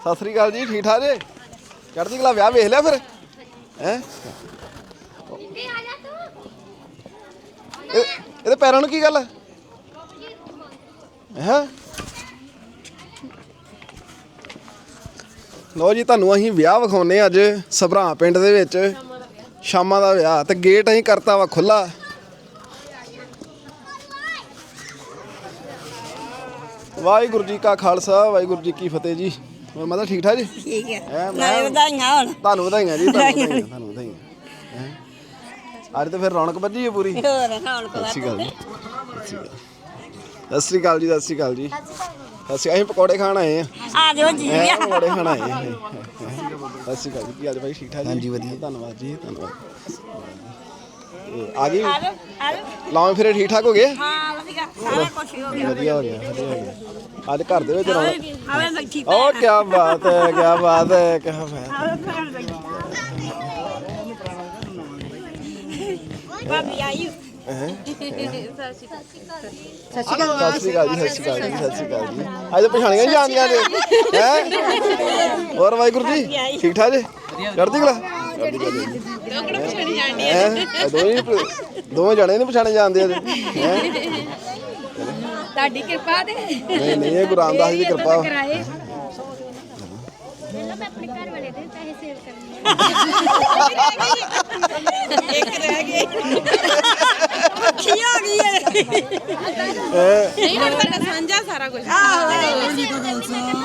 ਸਤਿ ਸ੍ਰੀ ਅਕਾਲ ਜੀ, ਠੀਕ ਠਾਕ ਜੇ? ਚੜ੍ਹਦੀ ਕਲਾ ਵਿਆਹ ਵੇਖ ਲਿਆ ਫਿਰ? ਹੈ? ਇਹਦੇ ਪੈਰਾਂ ਨੂੰ ਕੀ ਗੱਲ ਹੈ? ਲੋ ਜੀ, ਤੁਹਾਨੂੰ ਅਸੀਂ ਵਿਆਹ ਵਿਖਾਉਨੇ ਅੱਜ ਸਭਰਾ ਪਿੰਡ ਦੇ ਵਿੱਚ। ਸ਼ਾਮਾਂ ਦਾ ਵਿਆਹ ਤੇ ਗੇਟ ਅਸੀਂ ਕਰਤਾ ਵਾ ਖੁੱਲਾ ਵਾਹਿਗੁਰੂ ਜੀ ਕਾ ਖਾਲਸਾ, ਵਾਹਿਗੁਰੂ ਜੀ ਕੀ ਫਤਿਹ ਜੀ। ਹੋਰ ਮਾਤਾ ਠੀਕ ਠਾਕ ਜੀ? ਠੀਕ ਹੈ ਨਾਲੇ ਮੈਂ ਵਧਾਈਆਂ ਹੁਣ। ਤੁਹਾਨੂੰ ਵਧਾਈਆਂ ਜੀ ਤੁਹਾਨੂੰ ਵਧਾਈਆਂ ਤੁਹਾਨੂੰ ਵਧਾਈਆਂ। ਹੈਂ। ਅੱਜ ਤੇ ਫਿਰ ਰੌਣਕ ਵੱਜੀ ਹੈ ਪੂਰੀ। ਹੋਰ ਹਾਲ ਕੋ ਸਤਿ ਸ਼੍ਰੀ ਅਕਾਲ ਜੀ। ਸਤਿ ਸ਼੍ਰੀ ਅਕਾਲ ਜੀ ਸਤਿ ਸ਼੍ਰੀ ਅਕਾਲ ਜੀ। ਸਤਿ ਸ਼੍ਰੀ ਅਸੀਂ ਪਕੌੜੇ ਖਾਣ ਆਏ ਆ। ਆ ਜਾਓ ਜੀ ਪਕੌੜੇ ਖਾਣ ਆਏ ਆ। ਸਤਿ ਸ਼੍ਰੀ ਅਕਾਲ ਜੀ ਕੀ ਹਾਲ ਭਾਈ? ਠੀਕ ਠਾਕ ਜੀ? ਹਾਂਜੀ ਵਧੀਆ। ਧੰਨਵਾਦ ਜੀ ਧੰਨਵਾਦ। ਆ ਗਈ? ਆ ਜਾਓ ਆ ਜਾਓ ਲਾਉਂ ਫਿਰ ਠੀਕ ਠਾਕ ਹੋ ਗਏ? ਹਾਂ ਵਧੀਆ। ਸਾਰਾ ਕੁਝ ਹੋ ਗਿਆ। ਵਧੀਆ ਹੋ ਗਿਆ ਵਧੀਆ ਹੋ ਗਿਆ। ਅੱਜ ਘਰ ਦੇ ਵਿੱਚ ਰੌਣਕ ਆਵੇ ਬੈਠੀ ਓ ਕੀ ਬਾਤ ਹੈ ਕੀ ਬਾਤ ਹੈ ਕੀ ਬਾਤ ਹੈ। ਆਵੇ ਭੈਣ ਬੈਠੀ ਭਾਬੀ ਆਈ ਸਤਿ ਸ਼੍ਰੀ ਅਕਾਲ। ਜੀ ਸਤਿ ਸ਼੍ਰੀ ਅਕਾਲ ਜੀ ਸਤਿ ਸ਼੍ਰੀ ਅਕਾਲ ਜੀ। ਅੱਜ ਤਾਂ ਪਛਾਣੀਆਂ ਨਹੀਂ ਜਾਂਦੀਆਂ ਜੇ ਹੈ? ਹੋਰ ਵਾਹਿਗੁਰੂ ਜੀ ਠੀਕ ਠਾਕ ਜੀ? ਚੜ੍ਹਦੀ ਕਲਾ? ਚੜ੍ਹਦੀ ਕਲਾ ਜੀ ਦੋਕੜ ਪਛਾਣੀ ਜਾਂਦੀਆਂ ਦੋਵੇਂ ਦੋਵੇਂ ਜਣੇ ਨਹੀਂ ਪਛਾਣੇ ਜਾਂਦੇ ਹੈ? ਤੁਹਾਡੀ ਕਿਰਪਾ ਤੇ। ਨਹੀਂ ਨਹੀਂ ਇਹ ਗੁਰੂ ਰਾਮਦਾਸ ਜੀ ਦੀ ਕਿਰਪਾ। ਕਰਾਏ। ਪਹਿਲਾਂ ਮੈਂ ਆਪਣੇ ਘਰ ਵਾਲੇ ਦੇ ਪੈਸੇ ਸੇਵ ਕਰਨੇ ਇੱਕ ਰਹਿ ਗਈ। ਕੀ ਹੋ ਗਈ ਹੈ? ਨਹੀਂ ਹੁਣ ਤੁਹਾਡਾ ਸਾਂਝਾ ਸਾਰਾ ਕੁਝ।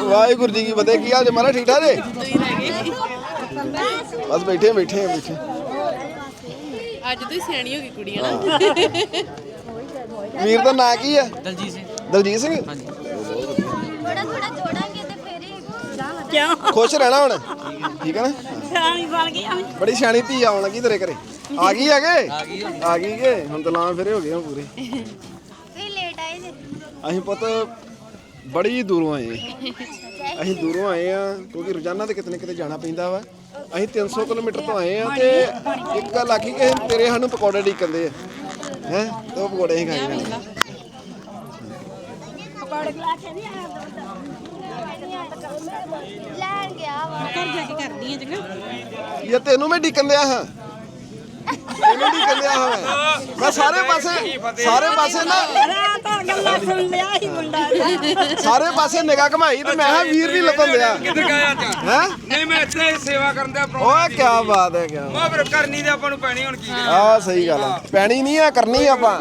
ਵਾਹਿਗੁਰੂ ਜੀ ਕੀ ਫਤਿਹ। ਕੀ ਹਾਲ ਜੀ? ਮਾਰਾ ਠੀਕ ਠਾਕ ਜੀ? ਬਸ ਬੈਠੇ ਹਾਂ, ਬੈਠੇ ਹਾਂ, ਬੈਠੇ। ਅੱਜ ਤੋਂ ਹੀ ਸਿਆਣੀ ਹੋ ਗਈ ਕੁੜੀ ਹੈ। ਨਾ ਵੀਰ ਦਾ ਨਾਂ ਕੀ ਹੈ? ਦਲਜੀਤ ਸਿੰਘ। ਦਲਜੀਤ ਸਿੰਘ? ਥੋੜਾ ਥੋੜਾ ਜੋੜਾਂਗੇ ਤੇ ਫਿਰ ਹੀ ਕਿਉਂ? ਖੁਸ਼ ਰਹਿਣਾ ਹੁਣ? ਠੀਕ ਹੈ ਨਾ? ਰਾਣੀ ਬਣ ਗਈ ਆਵੇਂ ਬੜੀ ਸਿਆਣੀ ਧੀ ਆਉਣ ਲੱਗੀ ਤੇਰੇ ਘਰੇ। ਆ ਗਈ ਹੈਗੇ? ਆ ਗਈ ਕੇ? ਹੁਣ ਤਾਂ ਲਾਂ ਫਿਰੇ ਹੋ ਗਏ ਹੁਣ ਪੂਰੇ। ਤੁਸੀਂ ਲੇਟ ਆਏ ਜੇ। ਅਸੀਂ ਪੁੱਤ ਬੜੀ ਦੂਰੋਂ ਆਏ ਅਸੀਂ ਦੂਰੋਂ ਆਏ ਆ ਕਿਉਂਕਿ ਰੋਜ਼ਾਨਾ ਤੇ ਕਿਤੇ ਨਾ ਕਿਤੇ ਜਾਣਾ ਪੈਂਦਾ ਵਾ। ਅਸੀਂ 300 ਕਿਲੋਮੀਟਰ ਤੋਂ ਆਏ ਆ ਤੇ ਇੱਕ ਗੱਲ ਆਖੀ ਕਿ ਤੇਰੇ ਸਾਨੂੰ ਪਕੌੜੇ ਢੀਕਦੇ ਆ। ਹੈ? ਤੇ ਉਹ ਪਕੌੜੇ ਹੀ ਖਾਏ ਪਕੌੜੇ ਖਲਾ ਕੇ ਨਹੀਂ ਆਇਆ ਲੈਣ ਗਿਆ ਵਾ। ਘਰ ਜਾ ਕੇ ਕਰਦੀ ਚੰਗਾ ਇਹ ਤੈਨੂੰ ਮੈਂ ਢੀਕਣ ਦਿਆ ਹਾਂ। ਹਾਂ ਮੈਂ। ਸਾਰੇ ਪਾਸੇ ਸਾਰੇ ਪਾਸੇ ਨਾ ਗੱਲਾਂ ਸੁਣ ਲਿਆ ਹੀ ਮੁੰਡਾ। ਸਾਰੇ ਪਾਸੇ ਨਿਗਾਹ ਘਮਾਈ ਤੇ ਮੈਂ ਕਿਹਾ ਵੀਰ ਨਹੀਂ ਲੱਭਣ ਦਿਆ ਕਿੱਧਰ ਗਿਆ ਅੱਜ? ਹੈ? ਨਹੀਂ ਮੈਂ ਇੱਥੇ ਸੇਵਾ ਕਰਨ ਦਾ ਓਏ ਕੀ ਬਾਤ ਹੈ ਕੀ ਬਾਤ ਮੈਂ ਫਿਰ ਕਰਨੀ ਤੇ ਆਪਾਂ ਨੂੰ ਪੈਣੀ ਹੁਣ ਕੀ ਆ ਸਹੀ ਗੱਲ ਆ। ਪੈਣੀ ਨਹੀਂ ਆ ਕਰਨੀ ਆਪਾਂ।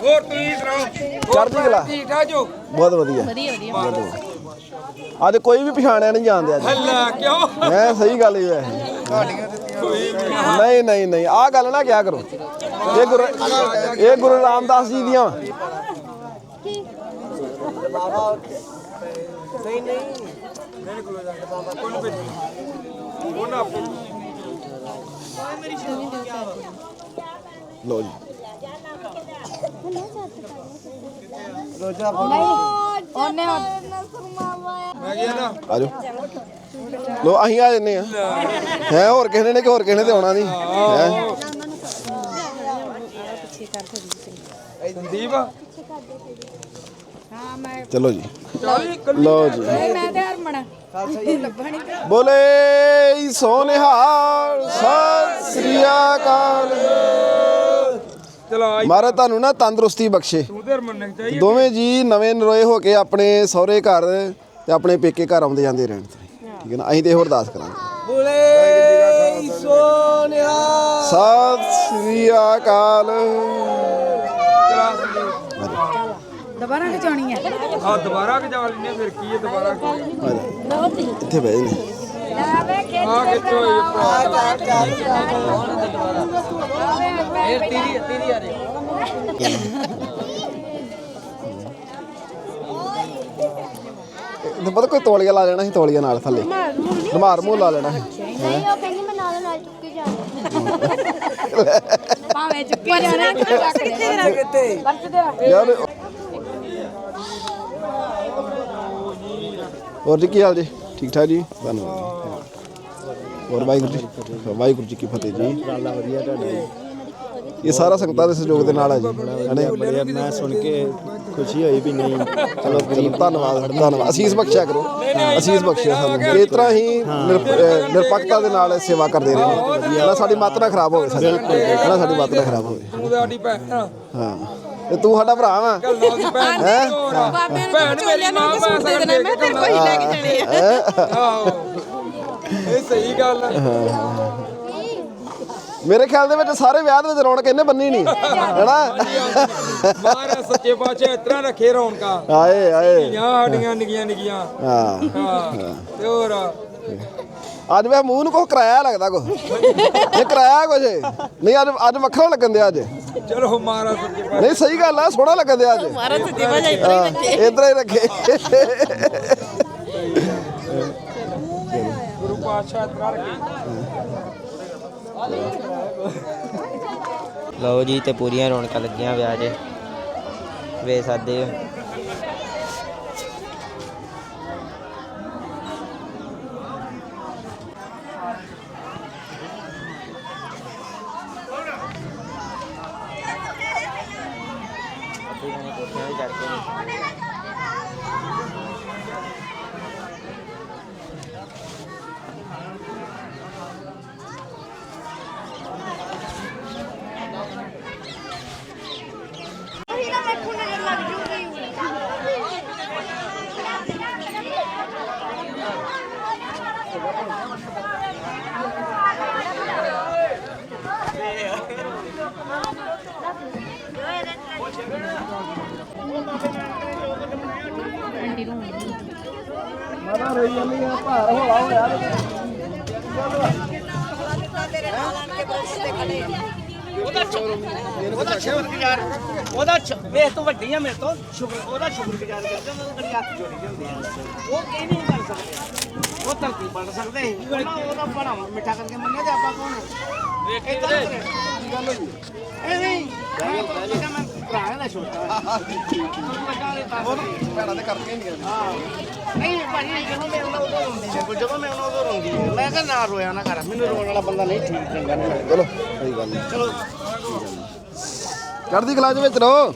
ਹੋਰ ਤੁਸੀਂ ਸੁਣਾਓ? ਚੜ੍ਹਦੀ ਕਲਾ। ਠੀਕ ਠਾਕ ਜੋ? ਬਹੁਤ ਵਧੀਆ। ਵਧੀਆ ਵਧੀਆ। ਅੱਜ ਕੋਈ ਵੀ ਪਛਾਣਿਆ ਨਹੀਂ ਜਾਂਦੇ ਅੱਜ। ਹੱਲਾ ਕਿਉਂ? ਹੈ ਸਹੀ ਗੱਲ ਹੀ। ਹੈ ਨਹੀਂ ਨਹੀਂ ਨਹੀਂ ਆ ਗੱਲ ਨਾ ਕਿਆ ਕਰੋ। ਇਹ ਗੁਰੂ ਇਹ ਗੁਰੂ ਰਾਮਦਾਸ ਜੀ ਦੀਆਂ। ਲਓ ਜੀ। ਉਹਨੇ ਮੈਂ ਗਿਆ ਨਾ ਆ ਜਾਓ ਲੋ ਅਸੀਂ ਆ ਜੰਨੇ ਆ ਹੈ ਹੋਰ ਕਿਸੇ ਨੇ ਕਿ ਹੋਰ ਕਿਸੇ ਨੇ ਤੇ ਆਉਣਾ ਨਹੀਂ ਹੈ? ਸੰਦੀਪ? ਚਲੋ ਜੀ। ਲਓ ਜੀ। ਮੈਂ ਤੇ ਹਰਮਣ ਬੋਲੇ ਸੋਨਿਹਾਲ ਸਤਿ ਸ੍ਰੀ ਅਕਾਲ। ਚਲੋ ਆਈ। ਮਹਾਰਾਜ ਤੁਹਾਨੂੰ ਨਾ ਤੰਦਰੁਸਤੀ ਬਖਸ਼ੇ। ਤੂੰ ਤੇ ਮੰਨਣ ਚਾਹੀਏ। ਦੋਵੇਂ ਜੀ ਨਵੇਂ ਨਰੋਏ ਹੋ ਕੇ ਆਪਣੇ ਸਹੁਰੇ ਘਰ ਤੇ ਆਪਣੇ ਪੇਕੇ ਘਰ ਆਉਂਦੇ ਜਾਂਦੇ ਰਹਿਣ ਠੀਕ ਹੈ ਨਾ? ਅਸੀਂ ਤੇ ਹੋਰ ਅਰਦਾਸ ਕਰਾਂਗੇ। ਬੋਲੇ ਸੋਨਿਆ ਸਤਿ ਸ੍ਰੀ ਅਕਾਲ। ਦੁਬਾਰਾ ਖਿਚਾਉਣੀ ਹੈ? ਆ ਦੁਬਾਰਾ ਕਿ ਜਾ ਲੈਨੇ ਫਿਰ ਕੀ ਹੈ ਦੁਬਾਰਾ ਕੀ ਆ ਜਾ ਇੱਥੇ ਬਹਿ ਨੇ ਆ ਕਿੱਥੋਂ ਇਹ ਭਰਾ? ਤੇ ਪਤਾ ਕੋਈ ਤੋਲੀਆ ਲਾ ਲੈਣਾ ਸੀ ਤੋਲੀਆ ਨਾਲ ਥੱਲੇ। ਧਮਾਰ ਮੂੰਹ ਲਾ ਲੈਣਾ ਸੀ। ਨਹੀਂ ਉਹ ਕਹਿੰਦੀ ਮੈਂ ਨਾਲ ਨਾਲ ਚੁੱਕ ਕੇ ਜਾਣਾ ਭਾਵੇਂ ਚੁੱਕੀ ਜਾਣਾ ਕਿੱਥੇ ਰੱਖ ਯਾਰ ਹੋਰ ਜੀ ਕੀ ਹਾਲ ਜੀ? ਠੀਕ ਠਾਕ ਜੀ? ਧੰਨਵਾਦ ਹੋਰ ਵਾਹਿਗੁਰੂ ਜੀ ਵਾਹਿਗੁਰੂ ਜੀ ਕੀ ਫਤਿਹ ਜੀ। ਗੱਲਾਂ ਵਧੀਆ ਤੁਹਾਡੀ ਇਹ ਸਾਰਾ ਸੰਗਤਾਂ ਦੇ ਸਹਿਯੋਗ ਦੇ ਨਾਲ ਹੈ ਜੀ। ਮੈਂ ਸੁਣ ਕੇ ਖੁਸ਼ੀ ਹੋਈ ਵੀ ਨਹੀਂ। ਚਲੋ ਗਰੀਬ ਧੰਨਵਾਦ ਧੰਨਵਾਦ। ਅਸੀਸ ਬਖਸ਼ਿਆ ਕਰੋ। ਅਸੀਸ ਬਖਸ਼ਿਆ ਸਾਨੂੰ। ਇਸ ਤਰ੍ਹਾਂ ਹੀ ਨਿਰਪੱਖਤਾ ਦੇ ਨਾਲ ਸੇਵਾ ਕਰਦੇ ਰਹੇ। ਨਾ ਸਾਡੀ ਮੱਤ ਨਾ ਖਰਾਬ ਹੋਵੇ ਸਾਡੀ। ਨਾ ਸਾਡੀ ਮੱਤ ਨਾ ਖਰਾਬ ਹੋਵੇ। ਤੂੰ ਸਾਡੀ ਭੈਣ ਆ। ਹਾਂ। ਤੇ ਤੂੰ ਸਾਡਾ ਭਰਾ ਵਾ। ਗੱਲਾਂ ਦੀ ਭੈਣ ਹੈਂ? ਬਾਬੇ ਨੂੰ ਭੈਣ ਮੇਰੀ ਮਾਂ ਦੇਣਾ ਮੈਂ ਤੇਰੇ ਕੋਲ ਹੀ ਲੈ ਕੇ ਜਾਣੇ ਆ। ਆਹੋ। ਇਹ ਸਹੀ ਗੱਲ ਆ। ਮੇਰੇ ਖਿਆਲ ਦੇ ਵਿੱਚ ਸਾਰੇ ਵਿਆਹ ਦੇ ਵਿੱਚ ਰੌਣਕ ਇਹਨੇ ਬੰਨੀ ਨਹੀਂ ਹੈਨਾ ਮਹਾਰਾਜ ਸੱਚੇ ਪਾਤਸ਼ਾਹ ਇਸ ਤਰ੍ਹਾਂ ਰੱਖੇ ਰੌਣਕਾਂ। ਆਏ ਆਏ। ਧੀਆਂ ਸਾਡੀਆਂ ਨਿੱਕੀਆਂ ਨਿੱਕੀਆਂ। ਹਾਂ। ਹਾਂ ਤੇ ਹੋਰ? ਅੱਜ ਮੈਂ ਮੂੰਹ ਨੂੰ ਕੁਝ ਕਰਾਇਆ ਲੱਗਦਾ ਕੁਝ ਇਹ ਕਰਾਇਆ ਕੁਝ ਨਹੀਂ ਅੱਜ ਅੱਜ ਵੱਖਰਾ ਲੱਗਣ ਦਿਆ ਅੱਜ। ਚਲੋ ਮਹਾਰਾਜ ਸੱਚੇ ਪਾਤਸ਼ਾਹ। ਨਹੀਂ ਸਹੀ ਗੱਲ ਆ ਸੋਹਣਾ ਲੱਗਣ ਦਿਆ ਅੱਜ। ਮਾਰਾ ਸੱਚੀ ਵਜਾ ਇੱਧਰ ਹੀ ਰੱਖੇ। ਇਧਰ ਹੀ ਰੱਖੇ। ਗੁਰੂ ਪਾਤਸ਼ਾਹ ਇਸ ਤਰ੍ਹਾਂ ਰੱਖੇ। ਲਓ ਜੀ ਤੇ ਪੂਰੀਆਂ ਰੌਣਕਾਂ ਲੱਗੀਆਂ ਵਿਆਹ 'ਚ। ਵੇ ਸਕਦੇ ਹੋ ਉਹਦਾ ਸ਼- ਵੇਖ ਤੂੰ ਵੱਡੀ ਆ ਮੇਰੇ ਤੋਂ। ਸ਼ੁਕਰ ਉਹਦਾ ਸ਼ੁਕਰਗੁਜ਼ਾਰ ਕਰਦੇ ਉਹਨਾਂ ਨੂੰ ਕਦੀ ਹੱਥ ਜੋੜੀ ਦੇ ਹੁੰਦੇ ਆ। ਉਹ ਕੀ ਨਹੀਂ ਕਰ ਸਕਦੇ। ਉਹ ਧਰਤੀ ਪੜ ਸਕਦੇ। ਸੀ। ਉਹਨਾਂ ਉਹਦਾ ਬੜਾ ਮਿੱਠਾ ਕਰਕੇ ਮੰਨਿਆ ਤੇ ਆਪਾਂ ਕੌਣ ਵੇਖ ਕੇ ਇਹ ਨਹੀਂ। ਮੈਂ ਭਰਾ ਹੈ। ਨਾ ਛੋਟਾ ਉਹ ਭੈਣਾਂ ਦੇ ਕਰਕੇ ਨਹੀਂ ਨਹੀਂ ਭਾਜੀ ਜਦੋਂ ਮੈਂ ਉਹਨਾਂ ਉਦੋਂ ਰੋਂਦੀ ਸੀ ਜਦੋਂ ਮੈਂ ਉਹਨਾਂ ਉਦੋਂ ਰੋਂਦੀ ਸੀ। ਮੈਂ ਕਿਹਾ ਨਾ ਰੋਇਆ ਨਾ ਕਰ। ਮੈਨੂੰ ਰੋਣ ਵਾਲਾ ਬੰਦਾ ਨਹੀਂ ਠੀਕ ਚੰਗਾ ਨਹੀਂ ਲੱਗਦਾ। ਚਲੋ ਸਹੀ ਗੱਲ ਨਹੀਂ ਚਲੋ। ਚੜ੍ਹਦੀ ਕਲਾ ਦੇ ਵਿੱਚ ਰਹੋ।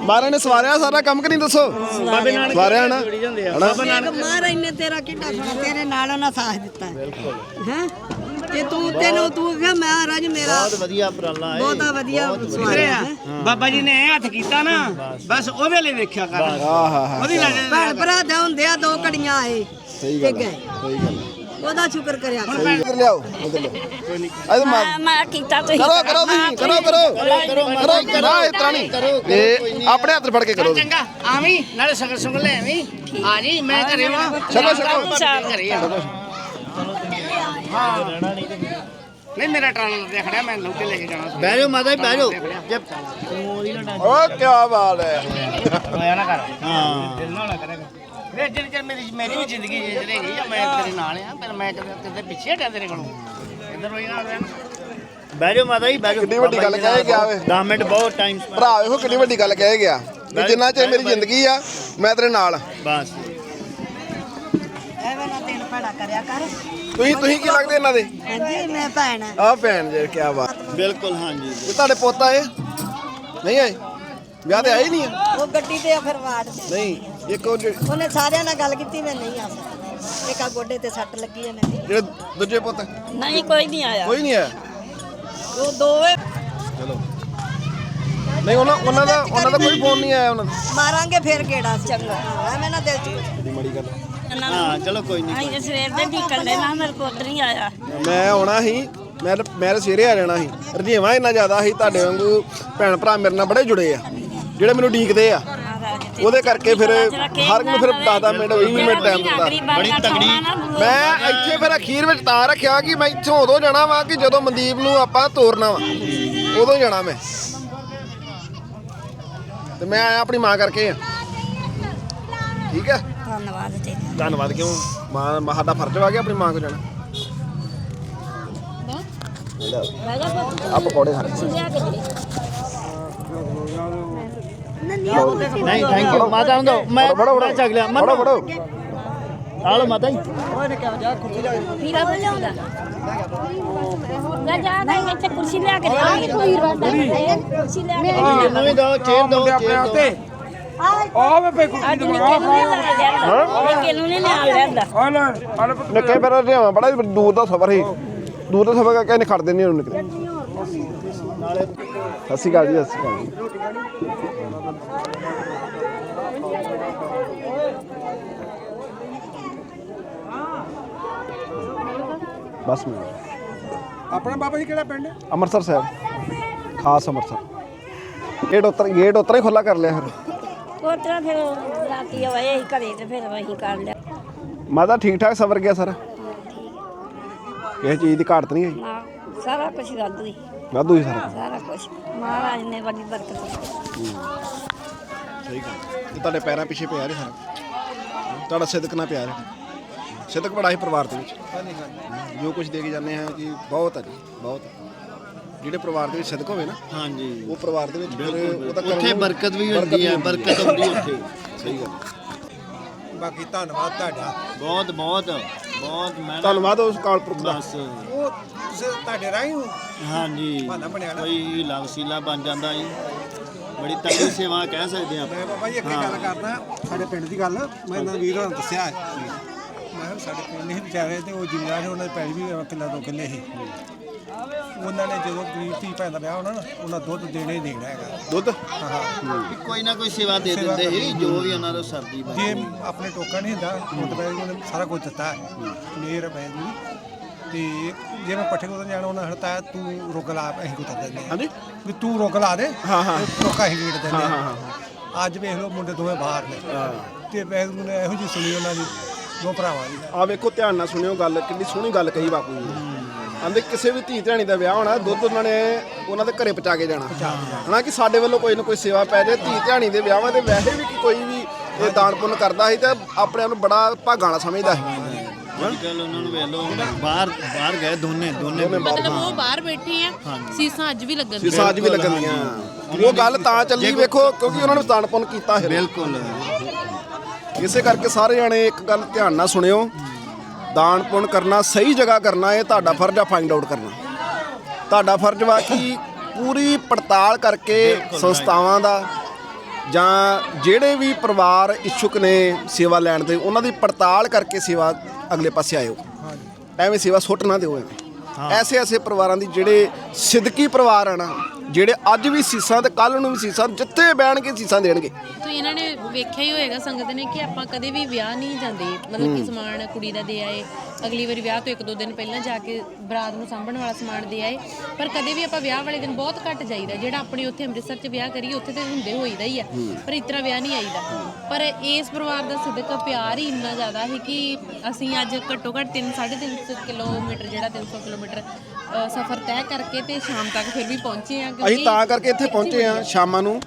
ਮਹਾਰਾਜ ਨੇ ਸਵਾਰਿਆ ਸਾਰਾ ਕੰਮ ਕਿ ਨਹੀਂ ਦੱਸੋ ਬਾਬੇ ਨਾਨਕ ਸਵਾਰਿਆ ਨਾ। ਜੋੜੀ ਜਾਂਦੇ ਆ। ਹਨਾ? ਬਾਬਾ ਨਾਨਕ ਮਹਾਰਾਜ ਨੇ ਤੇਰਾ ਕਿੱਡਾ ਸੋਹਣਾ ਤੇਰੇ ਨਾਲ ਉਹਨਾਂ ਸਾਥ ਦਿੱਤਾ ਹੈ? ਤੇ ਤੂੰ ਤੈਨੂੰ ਤੂੰ ਕਿਹਾ ਮਹਾਰਾਜ ਮੇਰਾ ਬਹੁਤ ਵਧੀਆ ਉਪਰਾਲਾ ਹੈ ਬਹੁਤਾ ਵਧੀਆ ਸਵਾਰਿਆ ਬਾਬਾ ਜੀ ਨੇ ਇਹ ਹੱਥ ਕੀਤਾ ਨਾ ਬਸ। ਉਹਦੇ ਲਈ ਵੇਖਿਆ ਕਰ। ਉਹਦੀ ਨਜ਼ਰ ਭੈਣ ਭਰਾ ਦੇ ਹੁੰਦੇ ਆ ਦੋ ਘੜੀਆਂ ਆਏ। ਸਹੀ ਗੱਲ ਹੈ, ਸਹੀ ਗੱਲ ਹੈ। ਉਹਦਾ ਸ਼ੁਕਰ ਕਰਿਆ ਕਰ। ਸਹੀ ਇਧਰ ਲਿਆਓ ਇਧਰ ਲਿਆਓ। ਅਜੇ ਮਾਰ। ਮੈਂ ਕੀਤਾ ਤੁਸੀਂ। ਕਰੋ ਕਰੋ ਤੁਸੀਂ ਕਰੋ ਕਰੋ। ਕਰੋ ਕਰੋ ਇਸ ਤਰ੍ਹਾਂ ਨਹੀਂ ਇਹ ਆਪਣੇ ਹੱਥ ਫੜ ਕੇ ਕਰੋ। ਚੰਗਾ ਆਵੀਂ ਨਾਲੇ ਸਗਰ ਸੁਗ ਲੈ ਆਵੀਂ। ਆ ਜੀ ਮੈਂ ਘਰੇ ਵਾਂ। ਛਕੋ, ਛਕੋ। ਘਰੇ ਆ। ਹਾਂ। ਨਹੀਂ ਮੇਰਾ ਟਰਾਲਾ ਤੇ ਖੜਿਆ ਮੈਂ ਲੋਕੇ ਲੈ ਕੇ ਜਾਣਾ ਬਹਿ ਜਾਓ ਮਾਤਾ ਜੀ ਬਹਿ ਜਾਓ। ਓ ਕੀ ਬਾਤ ਹੈ। ਹੋਇਆ ਨਾ ਕਰ। ਹਾਂ। ਦਿਲ ਨਾਲ ਨਾ ਕਰੇਗਾ ਵੇ ਜਿੰਨ ਚਿਰ ਮੇਰੀ ਮੇਰੀ ਵੀ ਜ਼ਿੰਦਗੀ ਜਿੰਦ ਰਹੇਗੀ ਆ ਮੈਂ ਤੇਰੇ ਨਾਲ ਆ ਪਰ ਮੈਂ ਕਦੇ ਕਿਤੇ ਪਿੱਛੇ ਹਟਿਆ ਤੇਰੇ ਕੋਲੋਂ। ਇੱਧਰ ਹੋਈ ਨਾ ਰਹਿਣ। ਬਹਿ ਜਾਓ ਮਾਤਾ ਜੀ ਬਹਿ ਜਾਓ। ਕਿੰਨੀ ਵੱਡੀ ਗੱਲ ਕਹਿ ਗਿਆ ਵੇ। 10 ਮਿੰਟ ਬਹੁਤ ਟਾਈਮ ਭਰਾ ਵੇਖੋ ਕਿੰਨੀ ਵੱਡੀ ਗੱਲ ਕਹਿ ਗਿਆ। ਜਿੰਨਾ ਚਿਰ ਮੇਰੀ ਜ਼ਿੰਦਗੀ ਆ ਮੈਂ ਤੇਰੇ ਨਾਲ। ਬਸ। ਐਵੇਂ ਨਾ ਦਿਲ ਭੈੜਾ ਕਰਿਆ ਕਰ। ਤੁਸੀਂ ਤੁਸੀਂ ਕੀ ਲੱਗਦੇ ਇਹਨਾਂ ਦੇ? ਹਾਂਜੀ ਮੈਂ ਭੈਣ ਆ। ਆਹ ਭੈਣ ਜੀ ਕੀ ਬਾਤ। ਬਿਲਕੁਲ ਹਾਂਜੀ ਇਹ ਤੁਹਾਡੇ ਪੋਤਾ ਏ ਨਹੀਂ ਆਏ? ਵਿਆਹ ਤੇ ਆਏ ਨਹੀਂ ਆ? ਉਹ ਗੱਡੀ ਤੇ ਆ ਫਿਰ ਵਾੜ। ਨਹੀਂ ਇੱਕ ਉਹ ਜਿਹੜੇ ਉਹਨੇ ਸਾਰਿਆਂ ਨਾਲ ਗੱਲ ਕੀਤੀ ਮੈਂ ਨਹੀਂ ਆ ਸਕਦਾ। ਇੱਕ ਆ ਗੋਡੇ ਤੇ ਸੱਟ ਲੱਗੀ ਹੈ ਮੇਰੇ। ਜਿਹੜੇ ਦੂਜੇ ਪੁੱਤ? ਨਹੀਂ ਕੋਈ ਨਹੀਂ ਆਇਆ। ਕੋਈ ਨਹੀਂ ਆਇਆ? ਉਹ ਦੋਵੇਂ ਚਲੋ। ਨਹੀਂ ਉਹਨਾਂ ਉਹਨਾਂ ਦਾ ਉਹਨਾਂ ਦਾ ਕੋਈ ਫੋਨ ਨਹੀਂ ਆਇਆ ਉਹਨਾਂ ਦਾ? ਮਾਰਾਂਗੇ ਫਿਰ ਗੇੜਾ ਚੰਗਾ। ਐਵੇਂ ਨਾ ਦਿਲ ਚ ਬੜੀ ਮਾੜੀ ਗੱਲ ਹਾਂ ਚਲੋ ਕੋਈ ਨਹੀਂ ਆਈ ਸਵੇਰ ਦੇ ਢੀਕਣ ਦੇ ਨਾ ਮੇਰੇ ਕੋਲ ਨਹੀਂ ਆਇਆ। ਮੈਂ ਆਉਣਾ ਸੀ ਮੈਂ ਤਾਂ- ਮੈਂ ਤਾਂ ਸਵੇਰੇ ਆ ਜਾਣਾ ਸੀ। ਰਜੀਵਾ ਇੰਨਾ ਜ਼ਿਆਦਾ ਸੀ ਤੁਹਾਡੇ ਵਾਂਗੂ ਭੈਣ ਭਰਾ ਮੇਰੇ ਨਾਲ ਬੜੇ ਜੁੜੇ ਆ ਜਿਹੜੇ ਮੈਨੂੰ ਡੀਕਦੇ ਆ। ਉਹਦੇ ਕਰਕੇ ਫਿਰ ਹਰ ਨੂੰ ਫਿਰ 10 ਮਿੰਟ 20 ਮਿੰਟ ਟਾਈਮ ਦਿੱਤਾ ਬੜੀ ਤਗੜੀ ਮੈਂ ਇੱਥੇ ਫਿਰ ਅਖੀਰ ਵਿੱਚ ਤਾਂ ਰੱਖਿਆ ਕਿ ਮੈਂ ਇੱਥੋਂ ਉਦੋਂ ਜਾਣਾ ਵਾ ਕਿ ਜਦੋਂ ਮਨਦੀਪ ਨੂੰ ਆਪਾਂ ਤੋਰਨਾ ਵਾ। ਉਦੋਂ ਜਾਣਾ ਮੈਂ। ਤੇ ਮੈਂ ਆਇਆ ਆਪਣੀ ਮਾਂ ਕਰਕੇ ਆ। ਠੀਕ ਹੈ ਧੰਨਵਾਦ ਤੇ ਧੰਨਵਾਦ ਕਿਉਂ? ਮਾਂ ਮਾਂ- ਸਾਡਾ ਫਰਜ਼ ਵਾ ਗਿਆ ਆਪਣੀ ਮਾਂ ਕੋ ਜਾਣਾ। ਆ ਪਕੌੜੇ ਖਾ ਨਹੀਂ ਥੈਂਕ ਯੂ ਮਾਤਾ ਨੂੰ ਦੋ। ਮੈਂ ਫੜੋ। ਮੈਂ ਚੱਕ ਲਿਆ। ਫੜੋ ਫੜੋ। ਆ ਲਓ ਮਾਤਾ ਜੀ। ਵੀਰਾ ਬੋਲਿਆਉਂਦਾ ਲੈ ਜਾ ਦਾ ਇੱਥੇ ਕੁਰਸੀ ਲਿਆ ਕੇ ਦੇ ਕੁਰਸੀ ਲਿਆ ਕੇ ਮੈਨੂੰ ਵੀ ਦੋ ਚੇਅਰ ਦੋ। ਆਪਣੇ ਚੇਅਰ ਤੇ ਆ ਵੇ ਪੇ ਕੁੜੀ ਨੂੰ ਆ ਕਿਨੂੰ ਨਹੀਂ ਨਾਲ ਲੈਂਦਾ ਆ ਲੈ ਆ ਲੈ ਪੁੱਤ। ਨਿੱਕੇ ਮੇਰਾ ਲਿਆਵਾਂ ਬੜਾ ਦੂਰ ਦਾ ਸਫ਼ਰ ਸੀ। ਦੂਰ ਦਾ ਸਫ਼ਰ ਕਰਕੇ ਇਹਨੇ ਖੜਦੇ ਨਹੀਂ ਉਹਨੂੰ ਨਿਕਲੇ। ਸਤਿ ਸ਼੍ਰੀ ਅਕਾਲ ਜੀ ਸਤਿ ਸ਼੍ਰੀ ਅਕਾਲ ਜੀ। ਬਸ ਮੈਂ। ਆਪਣਾ ਬਾਬਾ ਜੀ ਕਿਹੜਾ ਪਿੰਡ? ਅੰਮ੍ਰਿਤਸਰ ਸਾਹਿਬ। ਖਾਸ ਅੰਮ੍ਰਿਤਸਰ। ਗੇਟ ਉਤਰ ਗੇਟ ਉਤਰ ਹੀ ਖੁੱਲਾ ਕਰ ਲਿਆ ਫਿਰ। ਕੋਤਰਾ ਫਿਰ ਰਾਤੀ ਆਏ ਅਸੀਂ ਘਰੇ ਤੇ ਫਿਰ ਅਸੀਂ ਕਰ ਲਿਆ। ਮਾਤਾ ਠੀਕ ਠਾਕ ਸਬਰ ਗਿਆ ਸਰ? ਕਿਸੇ ਚੀਜ਼ ਦੀ ਘਾਟ ਤਾਂ ਨਹੀਂ ਆਈ? ਸਾਰਾ ਕੁਝ ਵਾਧੂ ਹੀ ਵਾਧੂ ਹੀ ਸਾਰਾ ਸਾਰਾ ਕੁਝ ਮਹਾਰਾਜ ਨੇ ਬੜੀ ਬਰਕਤ ਦਿੱਤੀ ਸਹੀ ਗੱਲ। ਇਹ ਤੁਹਾਡੇ ਪੈਰਾਂ ਪਿੱਛੇ ਪਿਆ ਰਿਹਾ। ਸਾਰਾ ਤੁਹਾਡਾ ਸਿਦਕ ਨਾ ਪਿਆ ਰਿਹਾ। ਸਿਦਕ ਬੜਾ ਹੀ ਪਰਿਵਾਰ ਦੇ ਵਿੱਚ। ਜੋ ਕੁਝ ਦੇ ਕੇ ਜਾਂਦੇ ਹਾਂ ਕਿ ਬਹੁਤ ਹੈ ਜੀ ਬਹੁਤ। ਜਿਹੜੇ ਪਰਿਵਾਰ ਦੇ ਵਿੱਚ ਸਿਦਕ ਹੋਵੇ ਨਾ ਹਾਂਜੀ। ਉਹ ਪਰਿਵਾਰ ਦੇ ਵਿੱਚ ਫਿਰ ਉਹਦਾ ਕਰਮ ਉੱਥੇ ਬਰਕਤ ਵੀ ਹੁੰਦੀ ਹੈ ਬਰਕਤ ਹੁੰਦੀ ਉੱਥੇ ਸਹੀ ਗੱਲ। ਬਾਕੀ ਧੰਨਵਾਦ ਤੁਹਾਡਾ। ਬਹੁਤ ਬਹੁਤ ਬਹੁਤ ਮੈਂ ਧੰਨਵਾਦ ਉਸ ਕਾਲਪੁਰਖ ਦਾ। ਬਸ। ਉਹ ਤੁਸੀਂ ਤੁਹਾਡੇ ਰਾਹੀਂ ਹੋ? ਹਾਂਜੀ। ਬਹਾਨਾ ਬਣਿਆ ਨਾ। ਕੋਈ ਲਵਸੀਲਾ ਬਣ ਜਾਂਦਾ ਜੀ। ਬੜੀ ਤਕੜੀ ਸੇਵਾ ਕਹਿ ਸਕਦੇ ਆਪਾਂ ਮੈਂ ਬਾਬਾ ਜੀ ਅੱਗੇ ਗੱਲ ਕਰਦਾ ਸਾਡੇ ਪਿੰਡ ਦੀ ਗੱਲ ਮੈਂ ਇਹਨਾਂ ਵੀਰਾਂ ਨੂੰ ਦੱਸਿਆ ਹੈ। ਮੈਂ ਕਿਹਾ ਸਾਡੇ ਪਿੰਡ ਨਹੀਂ ਵਿਚਾਰੇ ਤੇ ਉਹ ਜ਼ਿਮੀਦਾਰ ਨੇ ਉਹਨਾਂ ਦੇ ਪੈਲੀ ਵੀ ਕਿੱਲਾ ਦੋ ਕਿੱਲੇ ਸੀ। ਉਹਨਾਂ ਨੇ ਜਦੋਂ ਗਰੀਬ ਧੀ ਭੈਣ ਦਾ ਵਿਆਹ ਹੋਣਾ ਨਾ ਉਹਨਾਂ ਦੁੱਧ ਦੇਣਾ ਹੀ ਦੇਣਾ ਹੈਗਾ। ਦੁੱਧ? ਹਾਂ। ਕੋਈ ਨਾ ਕੋਈ ਸੇਵਾ ਦੇ ਸੇਵਾ ਦਿੰਦੇ ਸੀ। ਜੋ ਵੀ ਉਹਨਾਂ ਦਾ ਸਰਦੀ ਬਣ ਜੇ ਆਪਣੇ ਟੋਕਾ ਨਹੀਂ ਹੁੰਦਾ ਪੈ ਉਹਨੇ ਸਾਰਾ ਕੁਝ ਦਿੱਤਾ ਮੇਰ ਪੈ ਜੀ ਤੇ ਜੇ ਮੈਂ ਪੱਠੇ ਕੋਲ ਜਾਣਾ ਉਹਨਾਂ ਹੜਤਾ ਤੂੰ ਰੁਕ ਲਾ ਅਸੀਂ ਕੋ ਦਿੰਦੇ ਹਾਂ। ਹਾਂਜੀ? ਵੀ ਤੂੰ ਰੁਕ ਲਾ ਦੇ ਹਾਂ, ਹਾਂ। ਟੋਕਾ ਹੀ ਗੇੜ ਦਿੰਦੇ ਹਾਂ, ਹਾਂ ਹਾਂ, ਅੱਜ ਵੇਖ ਲਓ ਮੁੰਡੇ ਦੋਵੇਂ ਬਾਹਰ ਨੇ। ਤੇ ਵੈਗਰੂ ਨੇ ਇਹੋ ਜਿਹੀ ਸੁਣੀ ਉਹਨਾਂ ਦੀ ਦੋ ਭਰਾਵਾਂ ਦੀ। ਆ ਵੇਖੋ ਧਿਆਨ ਨਾਲ ਸੁਣਿਓ ਗੱਲ ਕਿੰਨੀ ਸੋਹਣੀ ਗੱਲ ਕਹੀ ਬਾਪੂ ਜੀ ਆਂਦੇ ਕਿਸੇ ਵੀ ਧੀ ਧਿਆਣੀ ਦਾ ਵਿਆਹ ਹੋਣਾ ਦੁੱਧ ਉਹਨਾਂ ਨੇ ਉਹਨਾਂ ਦੇ ਘਰੇ ਪਹੁੰਚਾ ਕੇ ਜਾਣਾ ਹਨਾ ਕਿ ਸਾਡੇ ਵੱਲੋਂ ਕੋਈ ਨਾ ਕੋਈ ਸੇਵਾ ਪੈ ਜਾਏ ਧੀ ਧਿਆਣੀ ਦੇ ਵਿਆਹਾਂ ਦੇ ਵੈਸੇ ਵੀ ਕਿ ਕੋਈ ਵੀ ਇਹ ਦਾਨ ਪੁੰਨ ਕਰਦਾ ਸੀ ਤੇ ਆਪਣੇ ਆਪ ਨੂੰ ਬੜਾ ਭਾਗਾਂ ਵਾਲਾ ਸਮਝਦਾ ਸੀ। ਅੱਜ ਕੱਲ ਉਹਨਾਂ ਨੂੰ ਵੇਖ ਲਓ ਬਾਹਰ ਬਾਹਰ ਗਏ ਦੋਨੇ ਦੋਨੇ ਮਤਲਬ ਉਹ ਬਾਹਰ ਬੈਠੇ ਆ ਸੀਸਾਂ ਅੱਜ ਵੀ ਲੱਗਣ ਸੀਸਾਂ ਅੱਜ ਵੀ ਲੱਗਣੀਆਂ। ਉਹ ਗੱਲ ਤਾਂ ਚੱਲੀ ਵੇਖੋ ਕਿਉਂਕਿ ਉਹਨਾਂ ਨੇ ਦਾਨ ਪੁੰਨ ਕੀਤਾ ਹੈ ਬਿਲਕੁਲ। ਇਸੇ ਕਰਕੇ ਸਾਰੇ ਜਾਣੇ ਇੱਕ ਗੱਲ ਧਿਆਨ ਨਾਲ ਸੁਣਿਓ। ਦਾਨ ਪੁੰਨ ਕਰਨਾ ਸਹੀ ਜਗ੍ਹਾ ਕਰਨਾ ਇਹ ਤੁਹਾਡਾ ਫਰਜ਼ ਆ ਫਾਈਂਡ ਆਊਟ ਕਰਨਾ। ਤੁਹਾਡਾ ਫਰਜ਼ ਵਾ ਕਿ ਪੂਰੀ ਪੜਤਾਲ ਕਰਕੇ ਸੰਸਥਾਵਾਂ ਦਾ ਜਾਂ ਜਿਹੜੇ ਵੀ ਪਰਿਵਾਰ ਇੱਛੁਕ ਨੇ ਸੇਵਾ ਲੈਣ ਦੇ ਉਹਨਾਂ ਦੀ ਪੜਤਾਲ ਕਰਕੇ ਸੇਵਾ ਅਗਲੇ ਪਾਸੇ ਆਇਓ। ਐਵੇਂ ਸੇਵਾ ਸੁੱਟ ਨਾ ਦਿਓ ਐਵੇਂ। ਐਸੇ ਐਸੇ ਪਰਿਵਾਰਾਂ ਦੀ ਜਿਹੜੇ ਸਿੱਧਕੀ ਪਰਿਵਾਰ ਆ ਨਾ ਜਿਹੜੇ ਅੱਜ ਵੀ ਸੀਸਾਂ ਤੇ ਕੱਲ ਨੂੰ ਵੀ ਸੀਸਾਂ ਜਿੱਥੇ ਬਹਿਣਗੇ ਸੀਸਾਂ ਦੇਣਗੇ। ਤੋ ਇਹਨਾਂ ਨੇ ਵੇਖਿਆ ਹੀ ਹੋਏਗਾ ਸੰਗਤ ਨੇ ਕਿ ਆਪਾਂ ਕਦੇ ਵੀ ਵਿਆਹ ਨਹੀਂ ਜਾਂਦੇ। ਮਤਲਬ ਕਿ ਸਮਾਨ ਕੁੜੀ ਦਾ ਦੇ ਆਏ ਅਗਲੀ ਵਾਰੀ ਵਿਆਹ ਤੋਂ ਇੱਕ ਦੋ ਦਿਨ ਪਹਿਲਾਂ ਜਾ ਕੇ ਬਰਾਤ ਨੂੰ ਸਾਂਭਣ ਵਾਲਾ ਸਮਾਨ ਦੇ ਆਏ। ਪਰ ਕਦੇ ਵੀ ਆਪਾਂ ਵਿਆਹ ਵਾਲੇ ਦਿਨ ਬਹੁਤ ਘੱਟ ਜਾਈਦਾ ਜਿਹੜਾ ਆਪਣੇ ਉੱਥੇ ਅੰਮ੍ਰਿਤਸਰ 'ਚ ਵਿਆਹ ਕਰੀਏ ਉੱਥੇ ਤੇ ਹੁੰਦੇ ਹੋਈਦਾ ਹੀ ਆ ਪਰ ਇਤਰਾ ਵਿਆਹ ਨਹੀਂ ਆਈਦਾ। ਪਰ ਇਸ ਪਰਿਵਾਰ ਦਾ ਸਿੱਧਕ ਪਿਆਰ ਹੀ ਇੰਨਾ ਜ਼ਿਆਦਾ ਹੈ ਕਿ ਅਸੀਂ ਅੱਜ ਘੱਟੋ ਘੱਟ 3 3.5 ਕਿਲੋਮੀਟਰ ਜਿਹੜਾ 300 ਕਿਲੋਮੀਟਰ ਸਫ਼ਰ ਤੈਅ ਕਰਕੇ ਤੇ ਸ਼ਾਮ ਤੱਕ ਫਿਰ ਵੀ ਪਹੁੰਚੇ ਆ ਅਸੀਂ ਤਾਂ ਕਰਕੇ ਇੱਥੇ ਪਹੁੰਚੇ ਆ। ਸ਼ਾਮਾਂ ਨੂੰ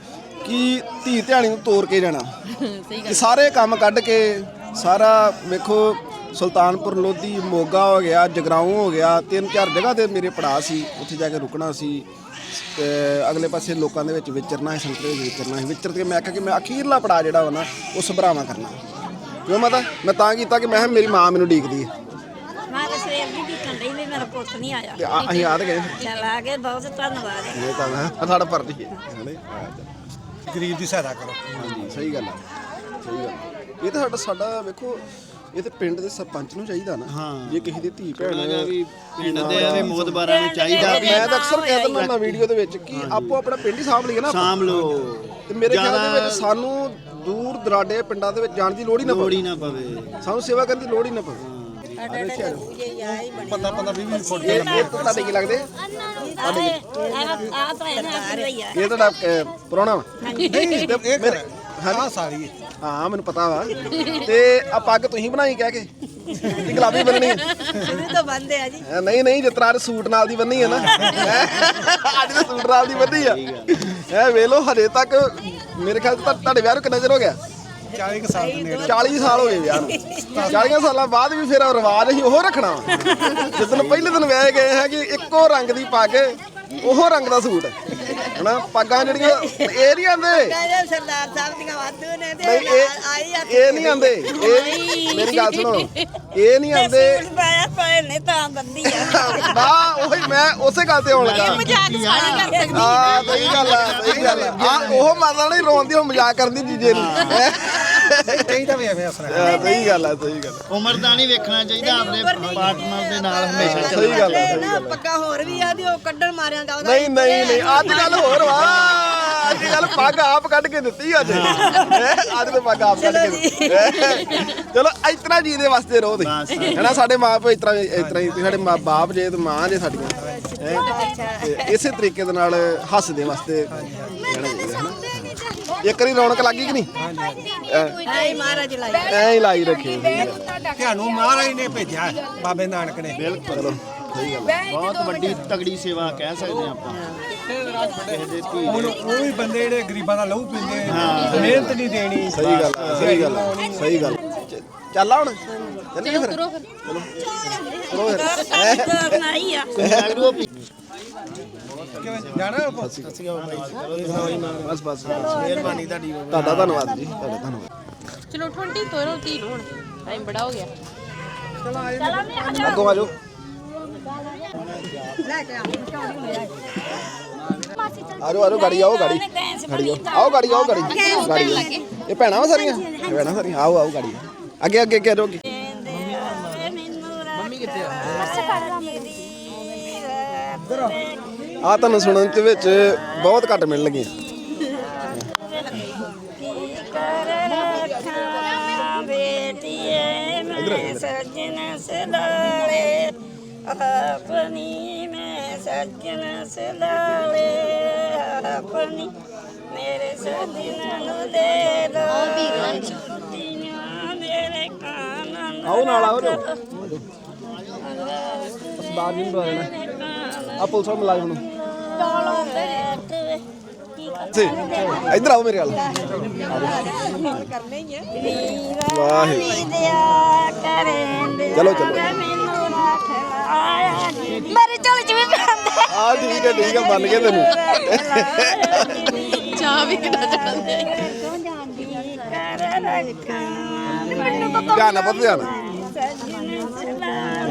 ਕਿ ਧੀ ਧਿਆਣੀ ਨੂੰ ਤੋਰ ਕੇ ਜਾਣਾ। ਸਹੀ ਸਾਰੇ ਕੰਮ ਕੱਢ ਕੇ ਸਾਰਾ ਵੇਖੋ ਸੁਲਤਾਨਪੁਰ ਲੋਧੀ ਮੋਗਾ ਹੋ ਗਿਆ ਜਗਰਾਉਂ ਹੋ ਗਿਆ ਤਿੰਨ ਚਾਰ ਜਗ੍ਹਾ ਤੇ ਮੇਰੇ ਪੜਾ ਸੀ ਉੱਥੇ ਜਾ ਕੇ ਰੁਕਣਾ ਸੀ ਤੇ ਅਗਲੇ ਪਾਸੇ ਲੋਕਾਂ ਦੇ ਵਿੱਚ ਵਿਚਰਨਾ ਹੈ ਸੰਤਰੇ ਵਿੱਚ ਵਿਚਰਨਾ ਹੈ ਵਿਚਰ ਕੇ ਮੈਂ ਆਖਿਆ ਕਿ ਮੈਂ ਅਖੀਰਲਾ ਪੜਾ ਜਿਹੜਾ ਵਾ ਨਾ ਉਹ ਸਭਰਾਵਾਂ ਕਰਨਾ। ਕਿਉਂ ਮਾਤਾ? ਮੈਂ ਤਾਂ ਕੀਤਾ ਕਿ ਮੈਂ ਕਿਹਾ ਮੇਰੀ ਮਾਂ ਮੈਨੂੰ ਡੀਕਦੀ ਹੈ। ਮੈਂ ਤਾਂ ਸਵੇਰ ਦੀ ਦੇਖਣ ਰਹੀ ਵੀ ਮੇਰਾ ਪੁੱਤ ਨਹੀਂ ਆਇਆ। ਤੇ ਆ- ਅਸੀਂ ਆ ਤੇ ਗਏ। ਚਲ ਆ ਗਏ ਬਹੁਤ ਧੰਨਵਾਦ। ਇਹ ਤਾਂ ਮੈਂ ਸਾਡਾ ਫਰਜ਼ ਹੀ ਹੈ। ਹਣੇ? ਆ ਜਾ। ਗਰੀਬ ਦੀ ਸਹਾਇਤਾ ਕਰੋ। ਹਾਂਜੀ ਸਹੀ ਗੱਲ ਹੈ ਸਹੀ ਗੱਲ ਹੈ। ਇਹ ਤਾਂ ਸਾਡਾ ਸਾਡਾ ਵੇਖੋ ਇਹ ਤਾਂ ਪਿੰਡ ਦੇ ਸਰਪੰਚ ਨੂੰ ਚਾਹੀਦਾ ਨਾ। ਹਾਂ। ਜੇ ਕਿਸੇ ਦੀ ਧੀ ਭੈਣ ਥੋੜਾ ਵੀ ਪਿੰਡ ਦੇ ਆਵੇ ਮੋਦਬਾਰਾਂ ਨੂੰ ਚਾਹੀਦਾ ਵੀ ਮੈਂ ਤਾਂ ਅਕਸਰ ਕਹਿ ਦਿੰਦਾ ਹੁੰਦਾ ਵੀਡੀਓ ਦੇ ਵਿੱਚ ਕਿ ਆਪੋ ਆਪਣਾ ਪਿੰਡ ਹੀ ਸਾਂਭ ਲਈਏ ਨਾ ਆਪਾਂ। ਸਾਂਭ ਲੋ ਤੇ ਮੇਰੇ ਖਿਆਲ ਦੇ ਵਿੱਚ ਸਾਨੂੰ ਦੂਰ ਦਰਾਡੇ ਪਿੰਡਾਂ ਦੇ ਵਿੱਚ ਜਾਣ ਦੀ ਲੋੜ ਹੀ ਨਾ ਪਵੇ ਹੀ ਨਾ ਪਵੇ। ਸਾਨੂੰ ਸੇਵਾ ਕਰਨ ਦੀ ਲੋੜ ਹੀ ਨਾ ਪਵੇ। ਪਤਾ ਪਤਾ 20 20 ਫੁੱਟ ਇਹ ਇਹ ਤੁਹਾਡੇ ਕੀ ਲੱਗਦੇ? ਆ ਤਾਂ ਇਹਨਾਂ ਆ ਰਹੀ ਆ ਇਹ ਤੁਹਾਡਾ ਪੁਰਾਣਾ ਵਾ। ਇਹ ਕਰ ਹਾਂ ਸਾਰੀ ਹੈ। ਮੈਨੂੰ ਪਤਾ ਵਾ। ਤੇ ਆ ਪੱਗ ਤੁਸੀਂ ਬਣਾਈ ਕਹਿ ਕੇ? ਇਹ ਗੁਲਾਬੀ ਬੰਨਣੀ ਹੈ? ਇਹ ਤਾਂ ਬੰਦੇ ਆ ਜੀ। ਨਹੀਂ ਨਹੀਂ ਜਿਸ ਤਰ੍ਹਾਂ ਅੱਜ ਸੂਟ ਨਾਲ ਦੀ ਬੰਨੀ ਹੈ ਨਾ। ਹੈਂ? ਅੱਜ ਤਾਂ ਸੂਟ ਨਾਲ ਦੀ ਬੰਨੀ ਆ। ਐ ਵੇਖ ਲਓ ਹਜੇ ਤੱਕ ਮੇਰੇ ਖਿਆਲ ਤੋਂ ਤੁਹਾਡੇ ਵਿਆਹ ਨੂੰ ਕਿੰਨਾ ਚਿਰ ਹੋ ਗਿਆ? 40 ਕੁ ਸਾਲ ਦੇ ਨੇੜੇ। 40 ਸਾਲ ਹੋ ਗਏ ਵਿਆਹ ਨੂੰ। 40 ਸਾਲਾਂ ਬਾਅਦ ਵੀ ਫਿਰ ਰਿਵਾਜ ਅਸੀਂ ਉਹ ਰੱਖਣਾ ਵਾ। ਜਿੱਦਣ ਪਹਿਲੇ ਦਿਨ ਵਿਆਹੇ ਗਏ ਹੈ ਕਿ ਇੱਕੋ ਰੰਗ ਦੀ ਪੱਗ ਉਹ ਰੰਗ ਦਾ ਸੂਟ। ਹਨਾ ਪੱਗਾਂ ਜਿਹੜੀਆਂ ਇਹ ਨਹੀਂ ਆਂਦੇ ਇਹ ਸਰਦਾਰ ਸਾਹਿਬ ਦੀਆਂ ਵਾਧੂ ਨੇ ਤੇ ਨਹੀਂ ਇਹ ਆਈ ਆ ਇਹ ਨਹੀਂ ਆਂਦੇ ਇਹ ਮੇਰੀ ਗੱਲ ਸੁਣੋ। ਇਹ ਨਹੀਂ ਆਂਦੇ ਸੂਟ ਪਾਇਆ ਭੈਣ ਨੇ ਤਾਂ ਬੰਦੀ ਆ। ਨਾ ਉਹੀ ਮੈਂ ਉਸੇ ਗੱਲ ਤੇ ਆਉਣ ਲੱਗਾ। ਮਜ਼ਾਕ ਸਾਰੀ ਕਰ ਸਕਦੀ ਆ। ਸਹੀ ਗੱਲ ਆ ਸਹੀ ਗੱਲ ਆ। ਆਹ, ਉਹ ਮਾਤਾ ਨਹੀਂ ਰੋਂਦੀ ਉਹ ਮਜ਼ਾਕ ਕਰਦੀ ਜੀਜੇ ਨੂੰ। ਹੈਂ? ਚਾਹੀਦਾ ਵੀ ਐਵੇਂ ਹੱਸਣਾ ਹਾਂ, ਸਹੀ ਗੱਲ ਆ ਸਹੀ ਗੱਲ ਆ। ਉਮਰ ਦਾ ਨਹੀਂ ਵੇਖਣਾ ਚਾਹੀਦਾ ਆਪਣੇ ਪਾਰਟਨਰ ਦੇ ਨਾਲ ਹਮੇਸ਼ਾ ਚੱਲਣਾ ਸਹੀ ਗੱਲ ਆ ਸਹੀ ਨਾ ਪੱਕਾ ਹੋਰ ਵੀ ਆ ਦੀ ਉਹ ਕੱਢਣ ਮਾਰਿਆ ਦਾ ਉਹਦਾ ਨਹੀਂ ਨਹੀਂ ਨਹੀਂ ਅੱਜ ਕੱਲ ਹੋਰ ਵਾ। ਅੱਜ ਕੱਲ ਪੱਗ ਆਪ ਕੱਢ ਕੇ ਦਿੱਤੀ ਅੱਜ। ਹੈਂ? ਅੱਜ ਤੇ ਪੱਗ ਆਪ ਕੱਢ ਕੇ ਦਿੱਤੀ। ਹੈਂ? ਚਲੋ ਇਤਨਾ ਜੀ ਦੇ ਵਾਸਤੇ ਰਹੋ ਤੁਸੀਂ। ਹੈਨਾ ਸਾਡੇ ਮਾਪੇ ਇਤਨਾ ਇਤਨਾ ਹੀ ਸਾਡੇ ਮਾਂ ਬਾਪ ਜੇ ਤੇ ਮਾਂ ਜੇ ਸਾਡੀਆਂ। ਹੈਂ? ਤੇ ਇਸੇ ਤਰੀਕੇ ਦੇ ਨਾਲ ਹੱਸਦੇ ਵਾਸਤੇ। ਰਹਿਣਾ ਚਾਹੀਦਾ ਹੈਨਾ ਇੱਕ ਵਾਰੀ ਰੌਣਕ ਲੱਗੀ ਕਿ ਨਹੀਂ? ਐ ਮਹਾਰਾਜ ਲਾਈ। ਐ ਹੀ ਲਾਈ ਰੱਖੇ। ਤੁਹਾਨੂੰ ਮਹਾਰਾਜ ਨੇ ਭੇਜਿਆ ਬਾਬੇ ਨਾਨਕ ਨੇ। ਚਲੋ ਸਹੀ ਗੱਲ। ਬਹੁਤ ਵੱਡੀ ਤਗੜੀ ਸੇਵਾ ਕਹਿ ਸਕਦੇ ਹਾਂ ਆਪਾਂ। ਕਿਸੇ ਦੇ ਧੀ ਹੁਣ ਉਹ ਵੀ ਬੰਦੇ ਜਿਹੜੇ ਗਰੀਬਾਂ ਦਾ ਲਹੂ ਪੀਂਦੇ ਮਿਹਨਤ ਨਹੀਂ ਦੇਣੀ। ਸਹੀ ਗੱਲ ਸਹੀ ਗੱਲ ਆ, ਸਹੀ ਗੱਲ ਚ- ਚੱਲ ਆ ਹੁਣ। ਚੱਲੀਏ ਫਿਰ। ਚਲੋ। ਆ। ਕਿਵੇਂ? ਜਾਣਾ ਆਪਾਂ? ਬਸ ਬਸ ਮਿਹਰਬਾਨੀ ਤੁਹਾਡੀ। ਤੁਹਾਡਾ ਧੰਨਵਾਦ ਜੀ ਤੁਹਾਡਾ ਧੰਨਵਾਦ। ਚਲੋ 20 ਤੋਰੋ ਧੀ ਨੂੰ ਹੁਣ? ਟਾਈਮ ਬੜਾ ਹੋ ਗਿਆ। ਅੱਗੋਂ ਆ ਜਾਓ। ਆ ਜਾਓ ਆ ਜਾਓ ਗਾੜੀ ਆਓ ਗਾੜੀ। ਗਾੜੀ ਆਓ। ਆਓ ਗਾੜੀ ਆਓ ਗਾੜੀ। ਗਾੜੀ। ਇਹ ਭੈਣਾਂ ਵਾ ਸਾਰੀਆਂ? ਇਹ ਭੈਣਾਂ ਸਾਰੀਆਂ? ਆਓ ਆਓ ਗਾੜੀ। ਅੱਗੇ ਅੱਗੇ ਅੱਗੇ ਆ? ਜਾਓ ਅੱਗੇ ਆ ਤੁਹਾਨੂੰ ਸੁਣਨ ਦੇ ਵਿੱਚ ਬਹੁਤ ਘੱਟ ਮਿਲਣ ਲੱਗੀਆਂ। ਸਜਣ ਸਦਾਲੇ ਆਪਣੀ ਮੈਂ ਸਜਣ ਸਦਾਲੇ ਆਪਣੀ ਮੇਰੇ ਸਜਣ ਨੂੰ ਦੇ ਦੋ ਛੁੱਟੀਆਂ ਮੇਰੇ ਕਾਨਨ ਆਓ ਨਾਲ ਆਓ ਜੋ। ਬਾਹਰ ਨਹੀਂ ਬੁਲਾ ਦੇਣਾ ਆ ਪੁਲਿਸ ਵਾਲਾ ਮੁਲਾਜ਼ਮ ਨੂੰ ਸੀ ਇੱਧਰ ਆਓ ਮੇਰੇ ਵੱਲ। ਵਾਹਿਗੁਰੂ। ਚਲੋ ਚਲੋ। ਮੇਰੇ ਝੋਲੇ ਚ ਵੀ ਪੈਂਦਾ ਆ ਠੀਕ ਹੈ ਠੀਕ ਹੈ ਮੰਨ ਗਏ ਤੈਨੂੰ। ਚਾਹ ਵੀ ਕਿੱਦਾਂ ਚੜਾਉਂਦੇ ਧਿਆਨ ਨਾਲ ਪੁੱਤ ਨਾਲ।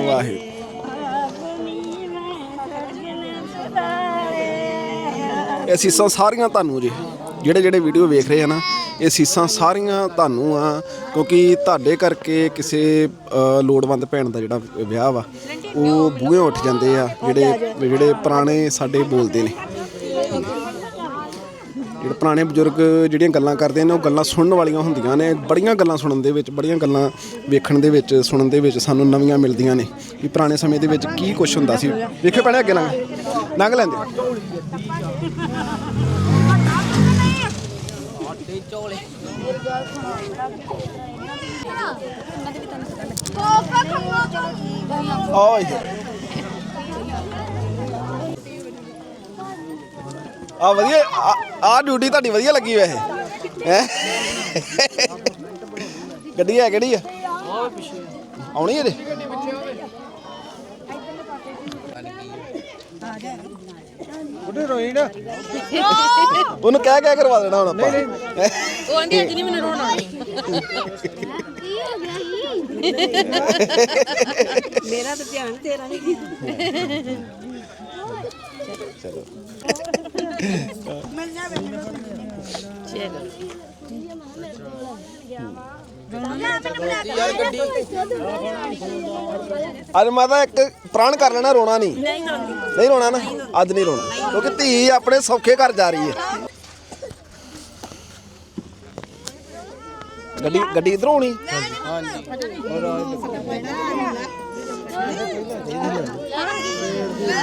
ਵਾਹਿਗੁਰੂ। ਇਹ ਸੀਸਾਂ ਸਾਰੀਆਂ ਤੁਹਾਨੂੰ ਜੀ ਜਿਹੜੇ ਜਿਹੜੇ ਵੀਡੀਓ ਵੇਖ ਰਹੇ ਆ ਨਾ ਇਹ ਸੀਸਾਂ ਸਾਰੀਆਂ ਤੁਹਾਨੂੰ ਆ ਕਿਉਂਕਿ ਤੁਹਾਡੇ ਕਰਕੇ ਕਿਸੇ ਅ, ਲੋੜਵੰਦ ਭੈਣ ਦਾ ਜਿਹੜਾ ਵਿਆਹ ਵਾ ਉਹ ਬੂਹੇ ਉੱਠ ਜਾਂਦੇ ਆ ਜਿਹੜੇ ਜਿਹੜੇ ਪੁਰਾਣੇ ਸਾਡੇ ਬੋਲਦੇ ਨੇ। ਜਿਹੜੇ ਪੁਰਾਣੇ ਬਜ਼ੁਰਗ ਜਿਹੜੀਆਂ ਗੱਲਾਂ ਕਰਦੇ ਨੇ ਉਹ ਗੱਲਾਂ ਸੁਣਨ ਵਾਲੀਆਂ ਹੁੰਦੀਆਂ ਨੇ ਬੜੀਆਂ ਗੱਲਾਂ ਸੁਣਨ ਦੇ ਵਿੱਚ ਬੜੀਆਂ ਗੱਲਾਂ ਵੇਖਣ ਦੇ ਵਿੱਚ ਸੁਣਨ ਦੇ ਵਿੱਚ ਸਾਨੂੰ ਨਵੀਆਂ ਮਿਲਦੀਆਂ ਨੇ ਕਿ ਪੁਰਾਣੇ ਸਮੇਂ ਦੇ ਵਿੱਚ ਕੀ ਕੁਝ ਹੁੰਦਾ ਸੀ। ਵੇਖਿਓ ਪੈਣੇ ਅੱਗੇ ਲੰਘ ਲੰਘ ਲੈਂਦੇ। ਕੋਕਾ ਖੰਗੋ ਆ ਵਧੀਆ ਆ ਡਿਊਟੀ ਤੁਹਾਡੀ ਵਧੀਆ ਲੱਗੀ ਵੈਸੇ। ਹੈ? ਗੱਡੀ ਹੈ ਕਿਹੜੀ ਆ? ਆਉਣੀ ਇਹਦੇ? ਬੁੱਢੇ ਰੋਈ ਨਾ। ਉਹਨੂੰ ਕਹਿ ਕਹਿ ਕਰਵਾ ਦੇਣਾ ਹੁਣ ਆਪਾਂ? ਉਹ ਆਂਦੀ ਅੱਜ ਨਹੀਂ ਮੈਨੂੰ ਰੋਣ। ਮੇਰਾ ਤਾਂ ਧਿਆਨ ਤੇਰਾ ਨਹੀਂ ਚਲੋ। ਅੱਜ ਮਾਤਾ ਇੱਕ ਪ੍ਰਾਣ ਕਰ ਲੈਣਾ, ਰੋਣਾ ਨਹੀਂ। ਨਹੀਂ ਰੋਣਾ ਨਾ, ਅੱਜ ਨਹੀਂ ਰੋਣਾ, ਕਿਉਂਕਿ ਧੀ ਆਪਣੇ ਸੌਖੇ ਘਰ ਜਾ ਰਹੀ ਹੈ। ਗੱਡੀ ਗੱਡੀ ਇਧਰੋਂ ਆਉਣੀ?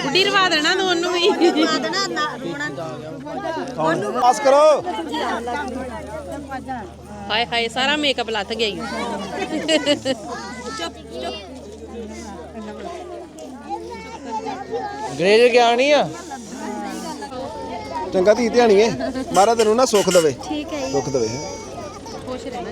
ਬੁੱਢੀ ਰਵਾ ਦੇਣਾ ਤੂੰ ਉਹਨੂੰ ਵੀ। ਪਾਸ ਕਰੋ। ਹਾਏ ਹਾਏ ਸਾਰਾ ਮੇਕਅਪ ਲੱਥ ਗਿਆ ਈ। ਗ੍ਰੇਜ ਗਿਆ ਨਹੀਂ ਆ? ਚੰਗਾ ਧੀ ਧਿਆਣੀਏ ਮਹਾਰਾਜ ਤੈਨੂੰ ਨਾ ਸੁੱਖ ਦੇਵੇ। ਠੀਕ ਹੈ ਸੁੱਖ ਦੇਵੇ। ਖੁਸ਼ ਰਹਿਣਾ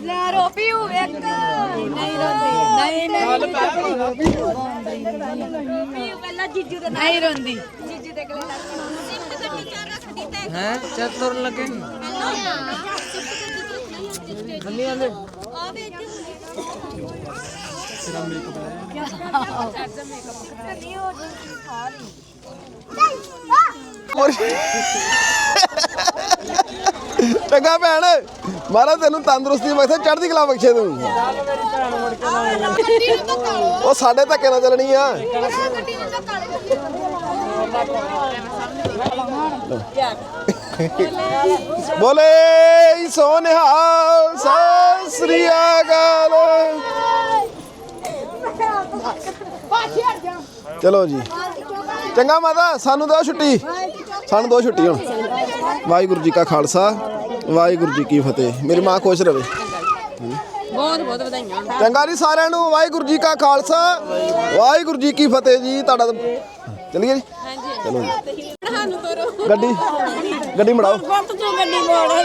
ਲੈ ਰੋਪੀ ਹੋ? ਇੱਕ ਨਹੀਂ ਰੋਂਦੀ ਨਹੀਂ ਨਹੀਂ ਪਹਿਲਾਂ ਜੀਜੂ ਦੇ ਨਹੀਂ ਰੋਂਦੀ ਜੀਜੂ ਦੇ ਰੱਖਦੀ ਤੇ ਹੈ ਚੱਤਰ ਲੱਗੇ ਨਹੀਂ ਆਲੇ ਆ ਵੇ ਤੇਰਾ ਮੇਕਅਪ ਨਹੀਂ ਹੋ। ਚੰਗਾ ਭੈਣ ਮਹਾਰਾਜ ਤੈਨੂੰ ਤੰਦਰੁਸਤੀ ਬਖਸ਼ੇ ਚੜ੍ਹਦੀ ਕਲਾ ਬਖਸ਼ੇ ਤੂੰ। ਉਹ ਸਾਡੇ ਧੱਕੇ ਨਾਲ ਚੱਲਣੀ ਆ। ਬੋਲੇ ਸੋ ਨਿਹਾਲ ਸਤਿ ਸ੍ਰੀ ਅਕਾਲ। ਚਲੋ ਜੀ। ਚੰਗਾ ਮਾਤਾ ਸਾਨੂੰ ਦਿਓ ਛੁੱਟੀ। ਸਾਨੂੰ ਦਿਓ ਛੁੱਟੀ ਹੁਣ। ਵਾਹਿਗੁਰੂ ਜੀ ਕਾ ਖਾਲਸਾ ਵਾਹਿਗੁਰੂ ਜੀ ਕੀ ਫਤਿਹ। ਮੇਰੀ ਮਾਂ ਖੁਸ਼ ਰਵੇ। ਬਹੁਤ ਬਹੁਤ ਵਧਾਈਆਂ। ਚੰਗਾ ਜੀ ਸਾਰਿਆਂ ਨੂੰ ਵਾਹਿਗੁਰੂ ਜੀ ਕਾ ਖਾਲਸਾ ਵਾਹਿਗੁਰੂ ਜੀ ਕੀ ਫਤਿਹ ਜੀ। ਤੁਹਾਡਾ ਚੱਲੀਏ ਜੀ? ਚਲੋ ਜੀ। ਗੱਡੀ ਗੱਡੀ ਮੜਾਓ।